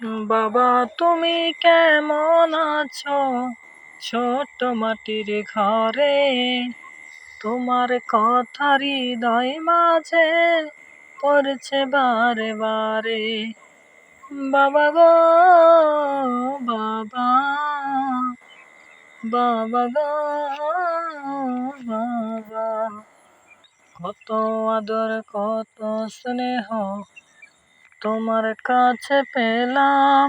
বাবা, তুমি কেমন আছো? ছোট মাটির ঘরে তোমার কথা হৃদয় মাঝে পড়ছে বারে বারে বাবা গো, বাবা বাবা গো, বাবা। কত আদর, কত স্নেহ তোমার কাছে পেলাম।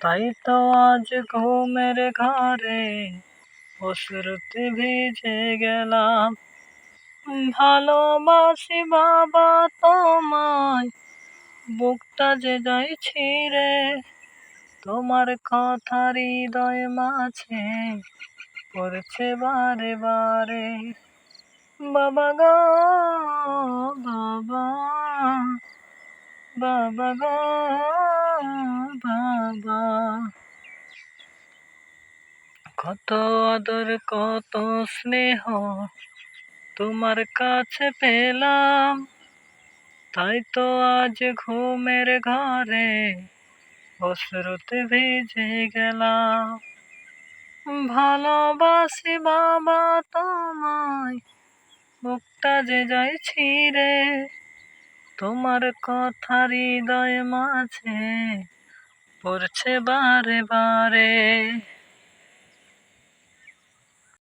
তাই তো আজ ঘুমের ঘরে অশ্রুতে ভিজে গেলাম। ভালোবাসি বাবা তোমায়, বুকটা যে যাই ছিঁড়ে, তোমার কথা হৃদয় মাঝে পড়ছে বারে বারে। বাবা গো, বাবা। বাবা বাবা কত আদর, কত স্নেহ তোমার কাছে পেলাম। তাই তো আজ ঘুমের ঘরে অশ্রুতে ভিজে গেলাম। ভালোবাসি বাবা তোমায় বুকটা যে যাই ছিঁড়ে তোমার কথা হৃদয় মাঝে পড়ছে বারে বারে।